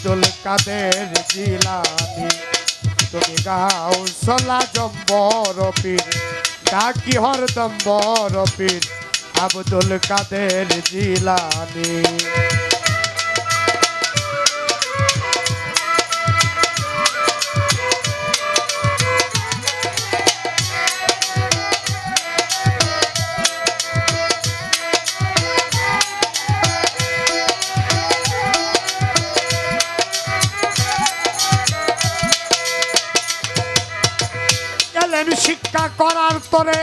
আব্দুল কাদের জিলানি তুমি গাও সলা জম্বর পীর ডাকি হরদম্বর পীর আব্দুল কাদের জিলানি এলেন শিক্ষা করার তরে,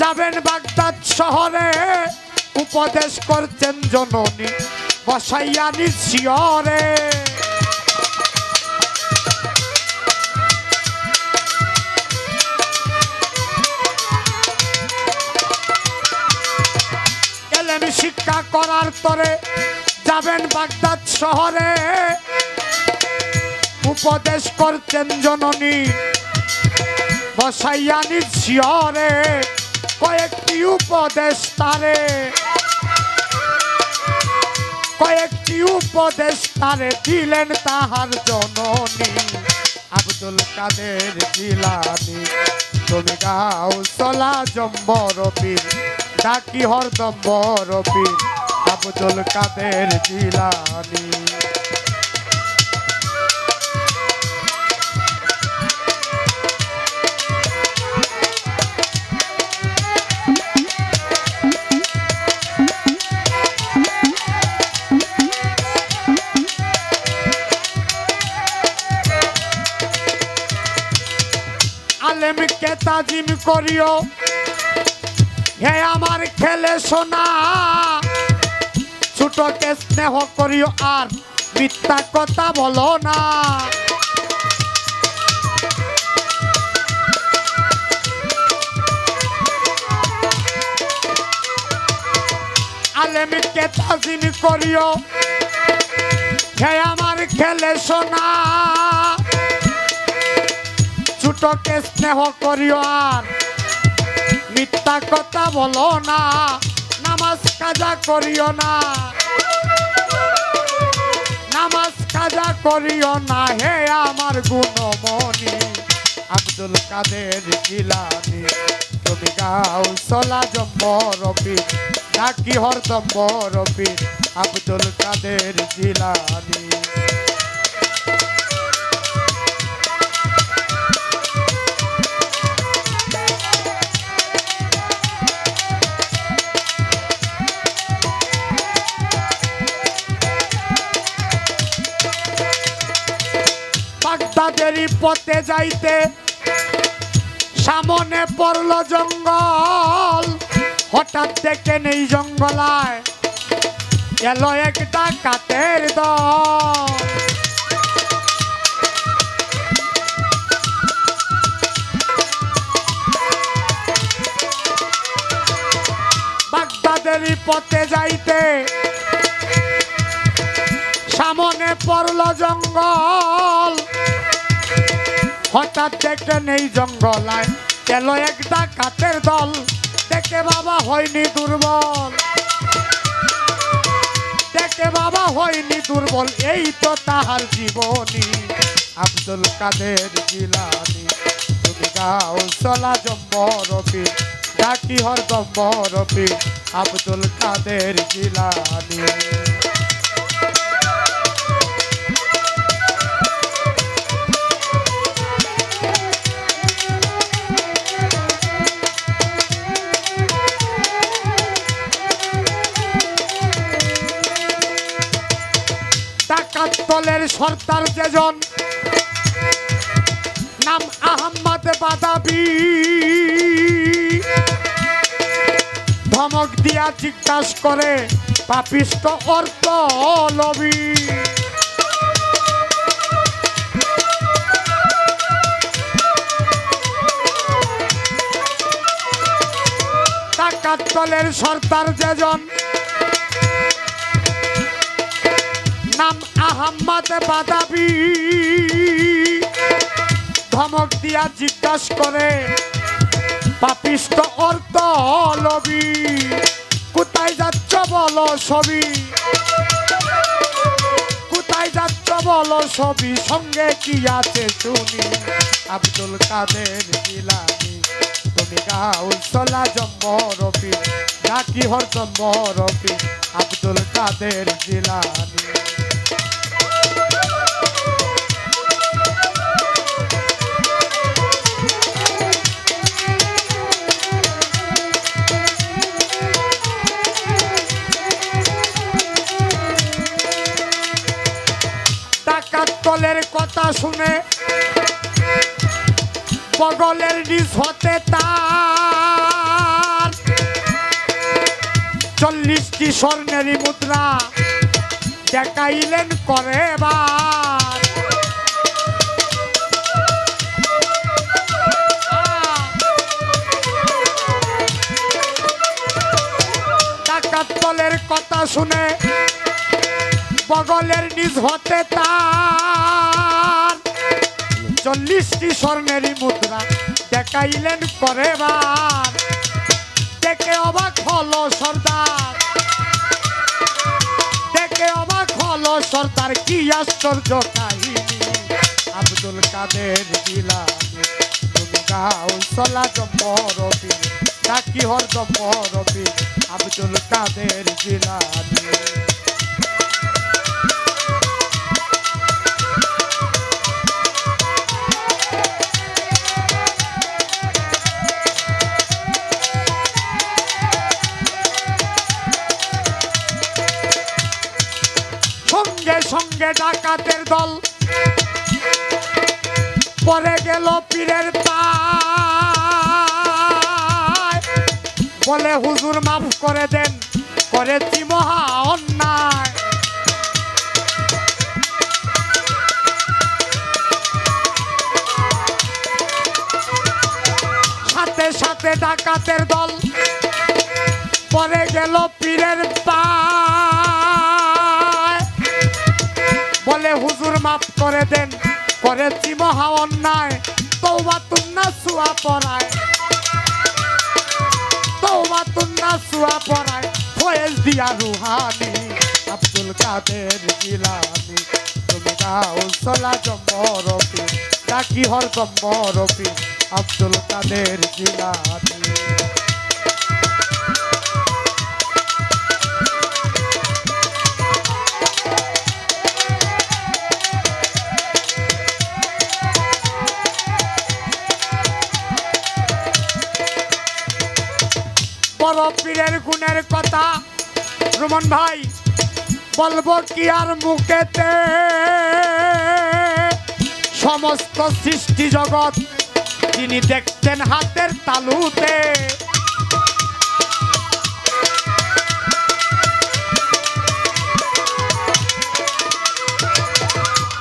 যাবেন বাগদাদ শহরে, উপদেশ করছেন জননী বসাইয়া নিশিয়রে এলেন শিক্ষা করার তরে, যাবেন বাগদাদ শহরে, উপদেশ করছেন জননী বসাইয়া নির্শিয়রে কয়েকটি উপদেশ তারে। কয়েকটি উপদেশ তারে দিলেন তাহার জননী। আব্দুল কাদের জিলানি, তুমি গাও চলা জম্বর পীর ডাকি হরদম্বর পীর আব্দুল কাদের জিলানি। আলেমকে তাজিম করিও। হে আমার খেলে সোনা ছোটকে স্নেহ করিও আর মিথ্যা কথা বলো না। আলেমকে তাজিম করিও। হে আমার খেলে সোনা ছোটকে স্নেহ করিও আর। মিথ্যা কথা বলো না, নামাজ কাজা করিও না। নামাজ কাজা করিও না, হে আমার গুণমণি। আব্দুল কাদের জিলানি তুমি গাও সলা জম্বরবি ডাকি হরদম্বরবি আব্দুল কাদের জিলানি পথে যাইতে, সামনে পড়ল জঙ্গল, হঠাৎ দেখে নেই জঙ্গলায়, এলো একটা কাতের দল। বাগদাদেরই পথে যাইতে, সামনে পড়ল জঙ্গল হঠাৎ দেখে নেই জঙ্গলায়। এলো একটা কাতের দল। দেখে বাবা হয়নি দুর্বল। দেখে বাবা হয়নি দুর্বল। এই তো তাহার জীবনী। আব্দুল কাদের জিলানি। তুমি গাও চলা জম্বরবি ডাকি হর জম্বরবি আব্দুল কাদের জিলানি। দলের সর্দার যেজন নাম আহম্মদ বাদাবি। ধমক দিয়া জিজ্ঞাসা করে, পাপিষ্ট অর্থ লবি ডাকাত দলের সর্দার যেজন। আহম্মদ বাদাবি। ধমক দিয়া জিজ্ঞাসা করে পাপিষ্ট অর্থ লবি কোথায় যাচ্ছ বলো ছবি? কোথায় যাচ্ছ বলো সবই সঙ্গে কি আছে শুনি আব্দুল কাদের জিলানি তুমি গাউল সলা জম্বরবি ডাকি হর জম্বরবি আব্দুল কাদের জিলানি বগলের নিজ হতে তার। চল্লিশটি স্বর্ণেরই মুদ্রা দেখাইলেন করে টাকার কথা শুনে বগলের নিজ হতে তার। চল্লিশটি স্বর্ণেরই মুদ্রা দেখাইলেন করেবার দেখে অবাক হলো সর্দার। দেখে অবাক হলো সর্দার, কি আশ্চর্য কাহিনী। আব্দুল কাদের জিলানি তুমি গাও ডাকি হর আব্দুল কাদের জিলানি। ডাকাতের দল। পরে গেল পীরের বলে, হুজুর মাফ করে দেন, করেছি মহা অন্যায়। সাথে সাথে ডাকাতের দল। পরে গেল পীরের পায়। বলে, হুজুর, মাফ করে দেন। করেছি মহা অন্যায়। তৌবা তুন্না সুয়া পড়ায়। তৌবা পড়ায়। ফয়েজ দিয়া রুহানি, আব্দুল কাদের জিলানি তুমি গাও সলা জম্বরবি ডাকি হর জম্বরবি আব্দুল কাদের জিলানি গুণের কথা। রুমন ভাই, বলব কি আর মুখেতে? সমস্ত সৃষ্টি জগৎ তিনি দেখতেন হাতের তালুতে।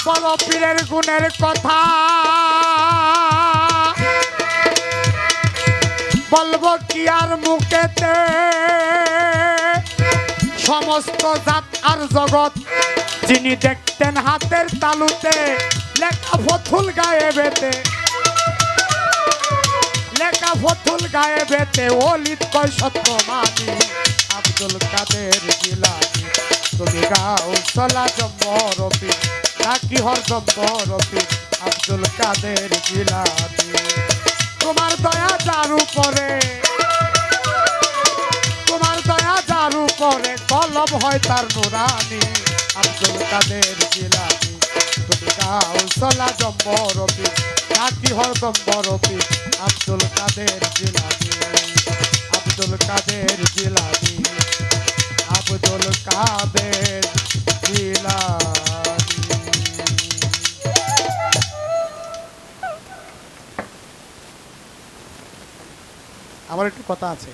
বড় পীরের গুণের কথা। বলব কি আর মুখেতে। সমস্ত জাত আর জগৎ যিনি দেখতেন হাতের তালুতে, লেখা ফথুল গায়ে বেতে। লেখা ফথুল গায়ে বেতে, ও লিত সত্য মানি। আব্দুল কাদের জিলানি তুমি গাও সলা জম্বরবি নাকি হর জম্বরবি আব্দুল কাদের জিলানি তোমার দয়া যার উপরে। তোমার দয়া যার উপরে, কলম হয় তার নুরানি। আব্দুল কাদের জিলানি, তুমি গাও সলা জম্বরবি নাকি হর জম্বরবি আব্দুল কাদের জিলানি। আব্দুল কাদের জিলানি, আব্দুল কাদের জিলানি। আমার একটু কথা আছে।